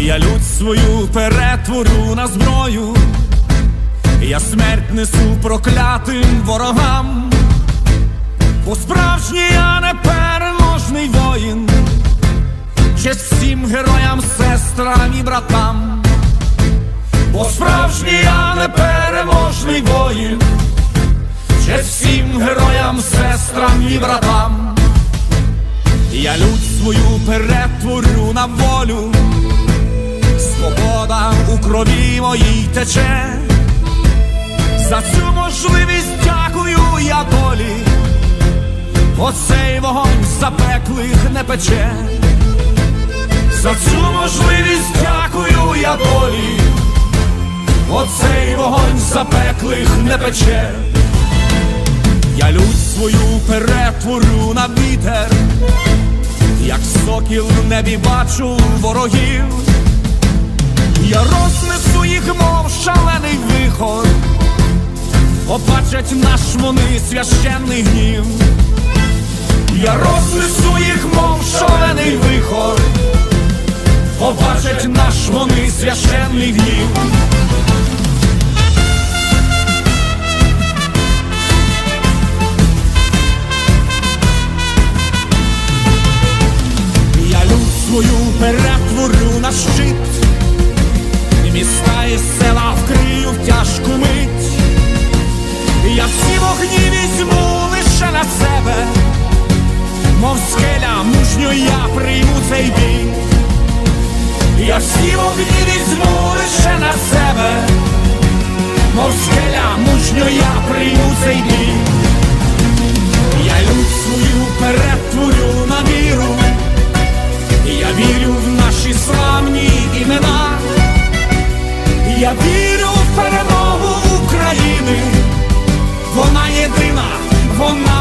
Я лють свою перетворю на зброю, я смерть несу проклятим ворогам, бо справжній я непереможний воїн, честь всім героям, сестрам і братам, бо справжній я непереможний воїн, честь всім героям, сестрам і братам. Я лють свою перетворю на волю, свобода у крові моїй тече. За цю можливість дякую я долі, оцей вогонь запеклих не пече. За цю можливість дякую я долі, оцей вогонь запеклих не пече. Я лють свою перетворю на вітер, як сокіл в небі бачу ворогів. Я рознесу їх, мов шалений вихор, побачать наш вони священний гнів. Я рознесу їх, мов шалений вихор, побачать наш вони священний гнів. Я люд свою перетворю на щит, міста і села вкрию в тяжку мить. Я всі вогні візьму лише на себе, мов скеля мужньо я прийму цей бій. Я всі вогні візьму лише на себе, мов скеля мужньо я прийму цей бій. Я люд свою перетворю на віру. Я вірю в наші славні я вірю в перемогу України, вона єдина, вона.